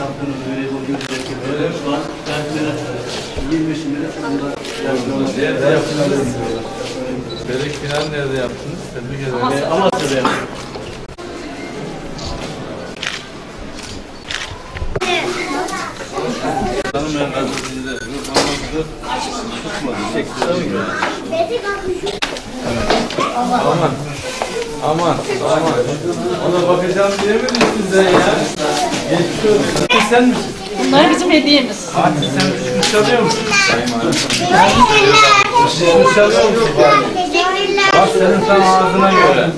Yaptığınız görevi o görecek. Şu an terklere 25 lira sonunda? Börek falan nerede yaptınız? Tebrik ederim. Amasya'da yaptık. Tanımayan gazeteciler yok. Tutmadı. Çekti. Aman. Aman. Aman. Ona bakacağım diye mi düştün sen ya? Geçmiş olsun. Sen misin? Bunlar bizim hediyemiz. Fatih sen düşmüş çalıyor musun? Düşmüş çalıyor musun Fatih? Bak senin tam ağzına göre.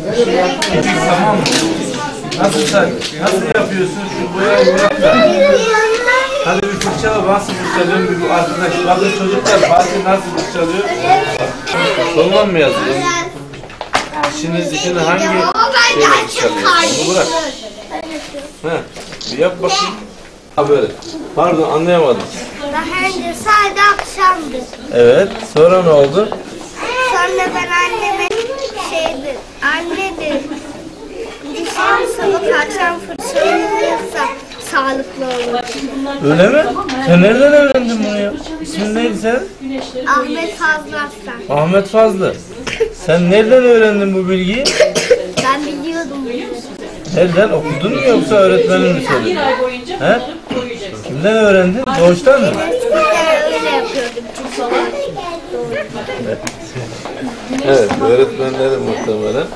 Küçük tamam mı? Nasıl sen? Nasıl yapıyorsun? Şu boyayı bırak da. Hadi bir fırçala nasıl fırçalıyorsun bir bu arkadaş. Bakın çocuklar Fatih nasıl fırçalıyor? Soluna mı yazıyor? Şimdi dişini hangi şeyle fırçalıyorsun? Bunu bırak. He. Bir yap bakayım. Ha böyle. Pardon anlayamadım. Daha önce sadece akşamdı. Evet. Sonra ne oldu? Sonra ben anneme şeydi, anne de dişimi sabah akşam fırçalayınca sağlıklı olur. Öyle mi? Sen nereden öğrendin bunu ya? İsmin neydi senin? Ahmet Fazlı Aslan. Ahmet Fazlı. Sen nereden öğrendin bu bilgiyi? Ben biliyordum. Nereden? Okudun mu yoksa öğretmenin mi Bir söyledi? ay boyunca He? Kimden öğrendin? Doğuştan mı? Yapıyordum. Evet, öğretmenlerin muhtemelen.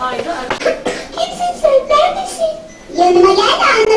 Kimsin sen? Neredesin? Yanıma gel de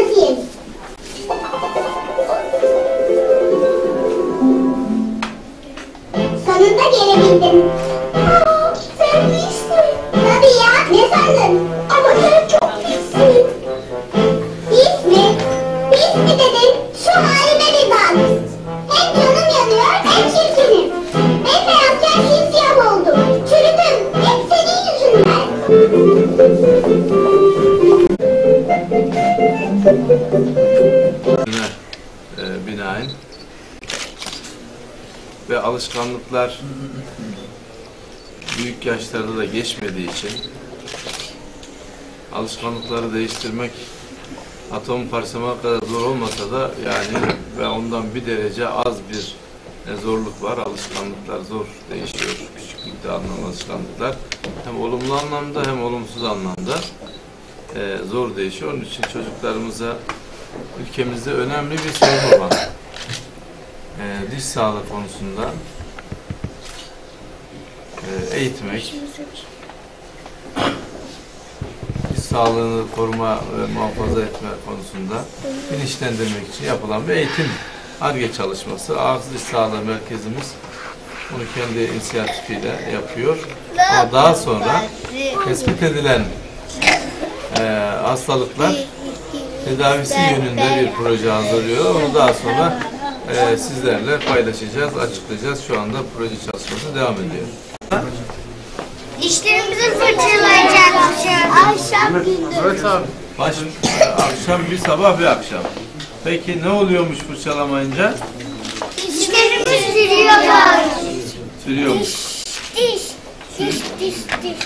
ve alışkanlıklar büyük yaşlarda da geçmediği için alışkanlıkları değiştirmek atom parçalamak kadar zor olmasa da yani ve ondan bir derece az bir e, zorluk var. Alışkanlıklar zor değişiyor. Küçüklükte alınan alışkanlıklar hem olumlu anlamda hem olumsuz anlamda e, zor değişiyor. Onun için çocuklarımıza ülkemizde önemli bir sorun olan e, diş sağlığı konusunda e, eğitmek, diş sağlığını koruma ve muhafaza etme konusunda bilinçlendirmek için yapılan bir eğitim ARGE çalışması. Ağız Diş Sağlığı Merkezimiz bunu kendi inisiyatifiyle yapıyor. Ama daha sonra tespit edilen e, hastalıklar tedavisi yönünde bir proje hazırlıyor. Onu daha sonra e, sizlerle paylaşacağız, açıklayacağız. Şu anda proje çalışması devam ediyor. Dişlerimizi fırçalayacakmışız. Akşam gündüz. Evet abi. Baş, akşam bir sabah bir akşam. Peki ne oluyormuş fırçalamayınca? Dişlerimizi sürüyoruz. Sürüyormuş. Diş, diş, diş, diş.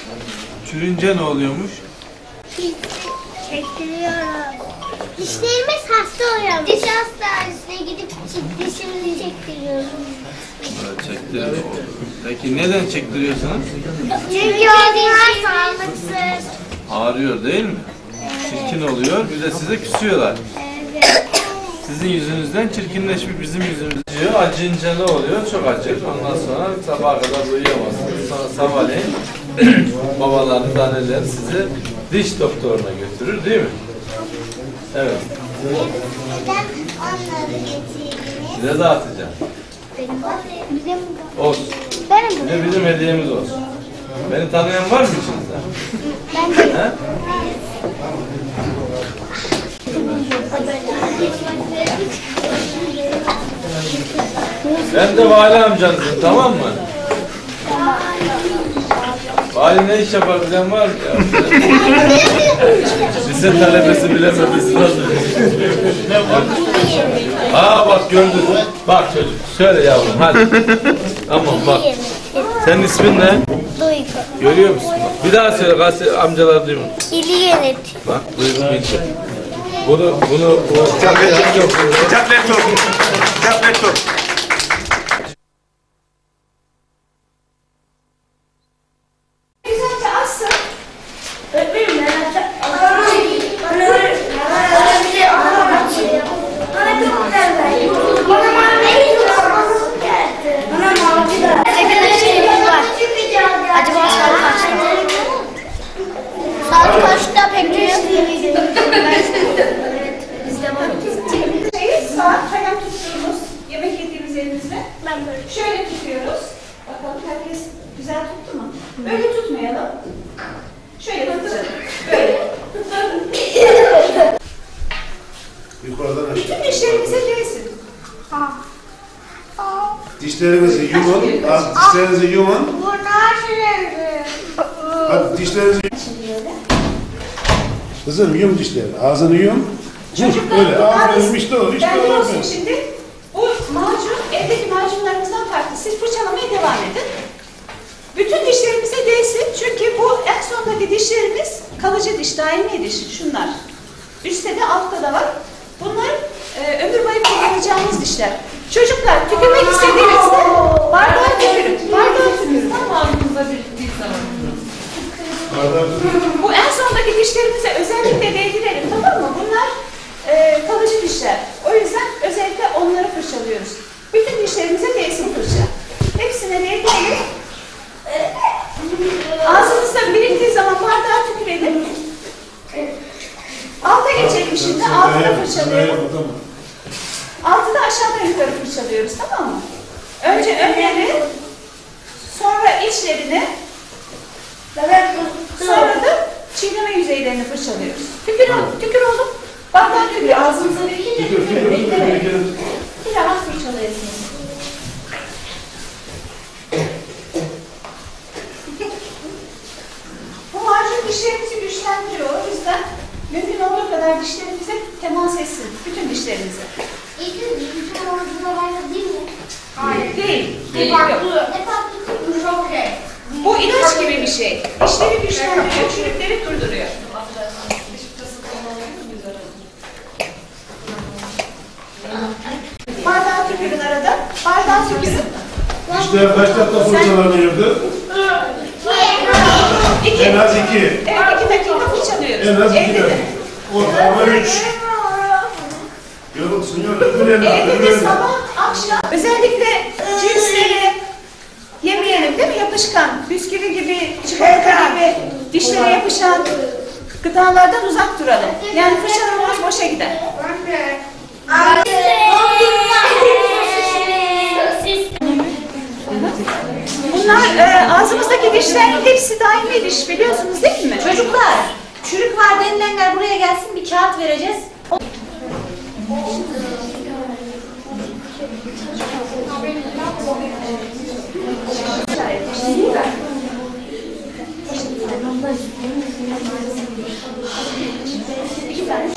Çürünce ne oluyormuş? Diş çektiriyoruz. Dişlerimiz hasta oluyor. Diş hastanesine gidip dişimizi çektiriyoruz. Evet, çektiriyor. Peki neden çektiriyorsunuz? Çünkü onlar sağlıksız. Ağrıyor değil mi? Çirkin oluyor. Bir de size küsüyorlar. Evet. Sizin yüzünüzden çirkinleşmiş bizim yüzümüz diyor. Acınca ne oluyor? Çok acır. Ondan sonra sabaha kadar uyuyamazsınız. Sonra sabahleyin babaların, anneler sizi diş doktoruna götürür değil mi? Evet. Neden onları getirdiniz? Size dağıtacağım. Bizim, Olsun. benim de bizim hediyemiz olsun. Beni tanıyan var mı içinizde? Ben de. Ben de vali amcanızım tamam mı? Vali ne iş yapar bilen var mı ya? Lise talebesi bilememesi nasıl? Aa bak gördün. Bak çocuk. Söyle yavrum hadi. Tamam bak. Senin ismin ne? Duygu. Görüyor musun? Bak. Bir daha söyle gazete amcalar duymuyor. İli yönet. Bak Duygu Bilge. Bunu, bunu, o tablet yok. Tablet yok. Tablet yok. Herkes güzel tuttu mu? Böyle tutmayalım. Şöyle tutacağız. Böyle. Yukarıdan aşağı. Bütün dişlerimize değsin. Dişlerinizi yumun. Hadi dişlerinizi yumun. Bunlar şurası. Hadi dişlerinizi Kızım yum dişlerini. Ağzını yum. Çocuklar Öyle. Ağzını da- yum işte o. İşte o. olsun şimdi. Bu macun evdeki macunlarımızdan farklı. Siz fırçalamaya devam edin. Bütün dişlerimize değsin. Çünkü bu en sondaki dişlerimiz kalıcı diş, daimi diş. Şunlar. Üstte de altta da var. Bunlar e, ömür boyu kullanacağımız dişler. Çocuklar tükürmek istediğinizde bardağa tükürün. Bardağa tükürün. Tam ağzınıza zaman. Bardağı. Bu en sondaki dişlerimize özellikle değdirelim tamam mı? Bunlar e, kalıcı dişler. O yüzden özellikle onları fırçalıyoruz. Bütün dişlerimize değsin fırça. Hepsine değdirelim. Ağzınızda biriktiği zaman bardağa tükürelim. Alta geçelim şimdi. Sıraya bakalım. Altı da aşağıdan yukarı fırçalıyoruz tamam mı? Önce önleri, sonra içlerini, sonra da çiğneme yüzeylerini fırçalıyoruz. Tükür, tükür oğlum. Bardağa tükür. Ağzınıza birikince Tükür, tükür, tükürün. tükür, Beklemeyin. tükür. Bir rahat fırçalayasınız. Bu macun dişlerimizi güçlendiriyor. O yüzden mümkün olduğu kadar dişlerimize temas etsin. Bütün dişlerimize. Hayır. Değil. Değil. Yok. Bu ilaç gibi bir şey. Dişleri güçlendiriyor, çürükleri durduruyor. Bardağı tükürün arada. Bardağı tükürün. Dişler kaç dakika fırçalanıyordu? İki. En az iki. Evet, iki dakika fırçalıyoruz. En az iki dakika. Ortalama üç. Yorulsun. Önemli. Evde sabah, akşam. Özellikle cipsleri yemeyelim değil mi? Yapışkan, bisküvi gibi, çikolata gibi dişlere yapışan gıdalardan uzak duralım. Yani fırçalamamız boşa gider. Bunlar e, ağzımızdaki dişlerin hepsi daimi diş biliyorsunuz değil mi? Çocuklar, çürük var denilenler buraya gelsin bir kağıt vereceğiz. Thank you.